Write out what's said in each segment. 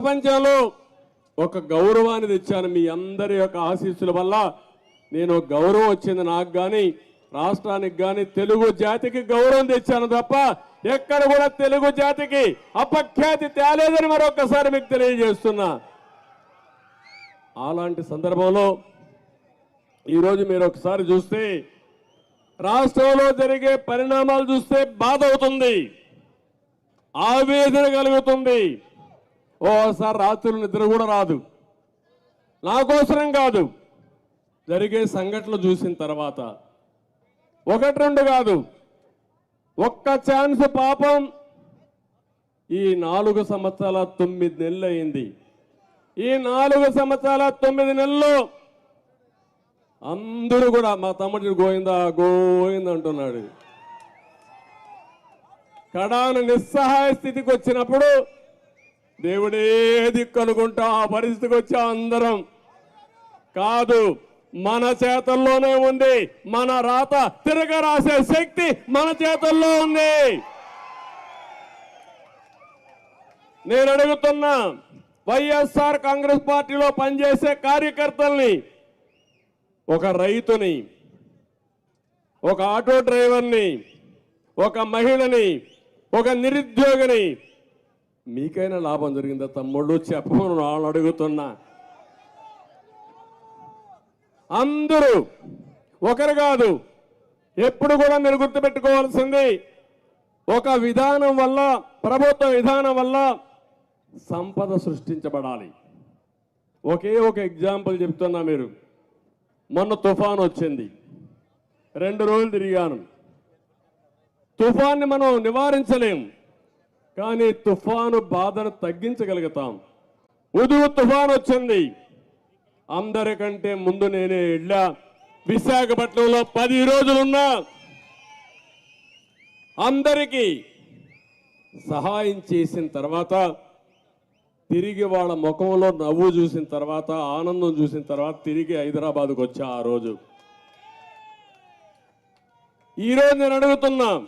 ప్రపంచంలో ఒక గౌరవాన్ని తెచ్చాను మీ అందరి యొక్క ఆశీస్సుల వల్ల. నేను గౌరవం వచ్చింది నాకు కానీ రాష్ట్రానికి కానీ తెలుగు జాతికి గౌరవం తెచ్చాను తప్ప ఎక్కడ కూడా తెలుగు జాతికి అపఖ్యాతి తేలేదని మరొకసారి మీకు తెలియజేస్తున్నా. అలాంటి సందర్భంలో ఈరోజు మీరు ఒకసారి చూస్తే రాష్ట్రంలో జరిగే పరిణామాలు చూస్తే బాధ అవుతుంది ఆవేదన కలుగుతుంది. ఓసారి రాత్రులు నిద్ర కూడా రాదు. నా కోసరం కాదు. జరిగే సంఘటనలు చూసిన తర్వాత ఒకటి రెండు కాదు. ఒక్క ఛాన్స్ పాపం. ఈ నాలుగు సంవత్సరాల తొమ్మిది నెలలు అయింది. ఈ నాలుగు సంవత్సరాల తొమ్మిది నెలల్లో అందరూ కూడా మా తమ్ముడు గోయిందా గోయిందా అంటున్నాడు. కడాను నిస్సహాయ స్థితికి వచ్చినప్పుడు దేవుడే దిక్కు ఆ పరిస్థితికి వచ్చే అందరం. కాదు మన చేతల్లోనే ఉంది. మన రాత తిరగ రాసే శక్తి మన చేతుల్లో ఉంది. నేను అడుగుతున్నా వైఎస్ఆర్ కాంగ్రెస్ పార్టీలో పనిచేసే కార్యకర్తల్ని ఒక రైతుని ఒక ఆటో డ్రైవర్ని ఒక మహిళని ఒక నిరుద్యోగిని మీకైనా లాభం జరిగిందా తమ్ముళ్ళు? చెప్పమని వాళ్ళు అడుగుతున్నా. అందరూ ఒకరు కాదు ఎప్పుడు కూడా మీరు గుర్తుపెట్టుకోవాల్సింది ఒక విధానం వల్ల ప్రభుత్వ విధానం వల్ల సంపద సృష్టించబడాలి. ఒకే ఒక ఎగ్జాంపుల్ చెప్తున్నా మీరు. మొన్న తుఫాన్ వచ్చింది. రెండు రోజులు తిరిగాను. తుఫాన్ని మనం నివారించలేం. కానీ తుఫాను బాధను తగ్గించగలుగుతాం. ఉదువు తుఫాన్ వచ్చింది. అందరికంటే ముందు నేనే వెళ్ళా. విశాఖపట్నంలో పది రోజులున్నా. అందరికీ సహాయం చేసిన తర్వాత తిరిగి వాళ్ళ ముఖంలో నవ్వు చూసిన తర్వాత ఆనందం చూసిన తర్వాత తిరిగి హైదరాబాద్కు వచ్చా ఆ రోజు. ఈరోజు నేను అడుగుతున్నా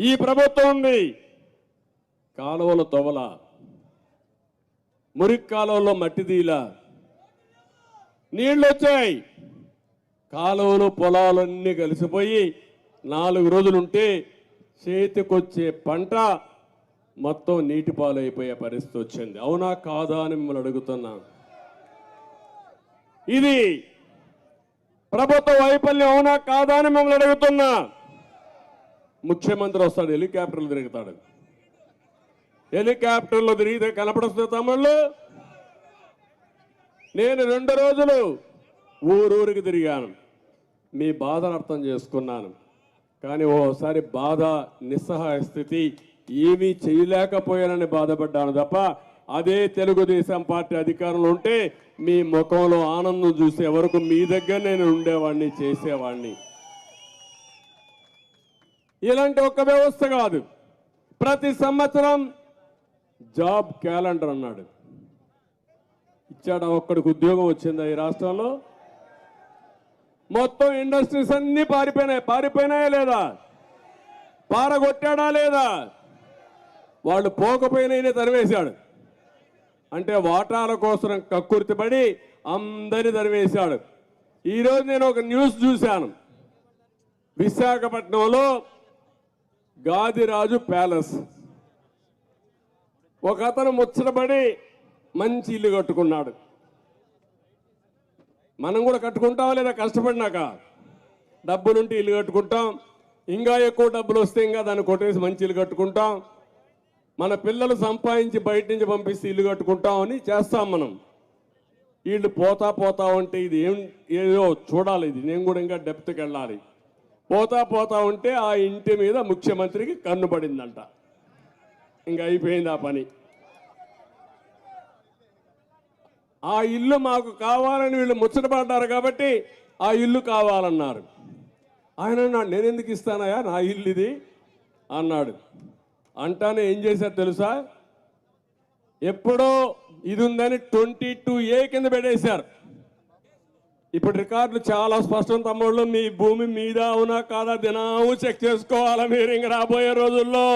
ఈ ప్రభుత్వం ఉంది. కాలువల తొవల మురికి కాలువలో మట్టి తీల నీళ్ళు వచ్చాయి. కాలువలు పొలాలన్నీ కలిసిపోయి నాలుగు రోజులుంటే చేతికొచ్చే పంట మొత్తం నీటి పాలైపోయే పరిస్థితి వచ్చింది. అవునా కాదా అని మిమ్మల్ని అడుగుతున్నా. ఇది ప్రభుత్వ వైఫల్యం అవునా కాదా అని మిమ్మల్ని అడుగుతున్నా. ముఖ్యమంత్రి వస్తాడు హెలికాప్టర్లు తిరుగుతాడు. హెలికాప్టర్లో తిరిగితే కనపడుతుంది తమ్ముళ్ళు నేను రెండు రోజులు ఊరూరికి తిరిగాను. మీ బాధను అర్థం చేసుకున్నాను. కానీ ఓసారి బాధ నిస్సహాయ స్థితి ఏమీ చేయలేకపోయానని బాధపడ్డాను తప్ప అదే తెలుగుదేశం పార్టీ అధికారంలో ఉంటే మీ ముఖంలో ఆనందం చూసే వరకు మీ దగ్గర నేను ఉండేవాడిని చేసేవాడిని ఇలాంటి ఒక వ్యవస్థ కాదు. ప్రతి సంవత్సరం జాబ్ క్యాలెండర్ అన్నాడు. ఇచ్చాడు? ఒక్కడికి ఉద్యోగం వచ్చిందా ఈ రాష్ట్రంలో? మొత్తం ఇండస్ట్రీస్ అన్నీ పారిపోయినాయి. పారిపోయినాయా లేదా? పారగొట్టాడా లేదా? వాళ్ళు పోకపోయినా తరివేశాడు. అంటే వాటాల కోసం కక్కుర్తిపడి అందరిని తరివేశాడు. ఈరోజు నేను ఒక న్యూస్ చూశాను. విశాఖపట్నంలో గాదిరాజు ప్యాలెస్. ఒక అతను ముచ్చటపడి మంచి ఇల్లు కట్టుకున్నాడు. మనం కూడా కట్టుకుంటామా లేదా కష్టపడినాక? డబ్బులుంటే ఇల్లు కట్టుకుంటాం. ఇంకా ఎక్కువ డబ్బులు వస్తే ఇంకా దాన్ని కొట్టేసి మంచి ఇల్లు కట్టుకుంటాం. మన పిల్లలు సంపాదించి బయట నుంచి పంపిస్తే ఇల్లు కట్టుకుంటాం అని చేస్తాం మనం. వీళ్ళు పోతా పోతా ఉంటే ఇది ఏం ఏదో చూడాలి ఇది. నేను కూడా ఇంకా డెప్త్కి వెళ్ళాలి. పోతా పోతా ఉంటే ఆ ఇంటి మీద ముఖ్యమంత్రికి కన్ను పడిందంట. ఇంకా అయిపోయింది ఆ పని. ఆ ఇల్లు మాకు కావాలని వీళ్ళు ముచ్చటపడ్డారు కాబట్టి ఆ ఇల్లు కావాలన్నారు. ఆయన అన్నాడు నేను ఎందుకు ఇస్తానయా నా ఇల్లు ఇది. అన్నాడు. అంటానే ఏం చేశారు తెలుసా? ఎప్పుడో ఇది ఉందని ట్వంటీ టూ ఏ కింద పెట్టేశారు. ఇప్పుడు రికార్డులు చాలా స్పష్టం తమ్ముళ్ళు మీ భూమి మీద అవునా కాదా? దినాము చెక్ చేసుకోవాలా మీరు ఇంక రాబోయే రోజుల్లో?